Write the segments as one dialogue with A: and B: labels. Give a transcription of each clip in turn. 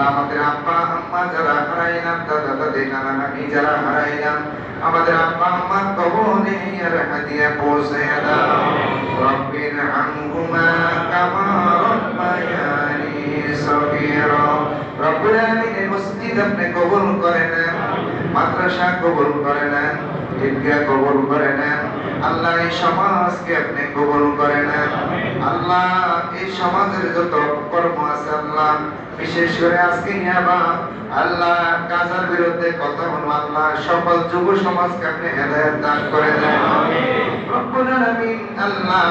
A: আল্লাহ আমাদের আব্বা, আম্মা যারা হারাইলাম, দাদা, দাদি, নানা, নানি যারা হারাইলাম, আমাদের আব্বা আম্মার কবরে আর হাদিয়া পৌঁছে দাও। রব্বির আনহুমা কামা রব্বায়ানি সগীরা। রব্বুল আলামিন মসজিদ আপনি কবুল করে নেন মাদ্রাসা কবুল করে নেন ঈদগাহ কবুল করে নেন আল্লাহ এই সমাজকে আপনি কবুল করে নেন আল্লাহ এই সমাজের যত কর্ম আছে আল্লাহ, বিশেষ করে আজকে ইয়াবা আল্লাহ কাজার বিরুদ্ধে কথা বলো আল্লাহ সকল যুব সমাজকে আপনি হেদায়েত দান করে দেন। আল্লাহ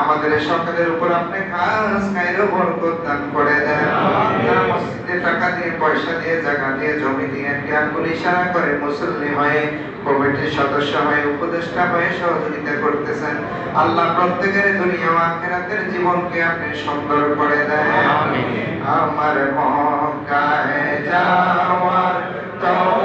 A: আমাদের সকলের উপর আপনি খাস খাইর বরকত দান করে দেন। মসজিদে টাকা দিয়ে, পয়সা দিয়ে, জায়গা দিয়ে, জমি দিয়ে জ্ঞানগুলি ইশারা করে মুসল্লি হয়ে কমিটির সদস্য হয়ে উপদেষ্টা হয়ে সহযোগিতা করতেছেন। আল্লাহ প্রত্যেকের দুনিয়া আখেরাতের জীবনকে আপনি সুন্দর করে দেন। আমার মহকায় যাওয়ার তৌফিক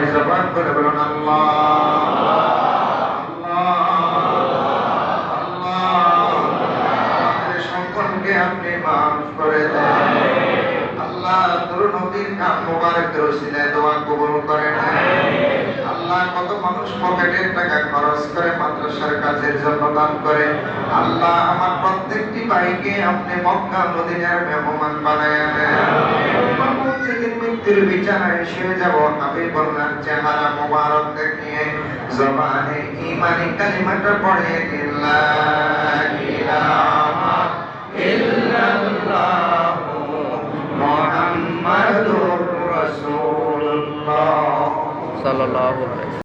A: সবাই জবান করে বলুন আল্লাহ আপনি মাফ করে দেন আল্লাহ তোর নবীর নাম মোবারক রসিলায় দোয়া কবুল করে না আল্লাহ, কত মানুষ পকেটের টাকা খরচ করে মাদ্রাসার কাজের জন্য দান করে। আল্লাহ আমার প্রত্যেকটি ভাইকে আপনি মক্কা, মদিনার মেহমান বানায় দেন। মৃত্যুর পড়ে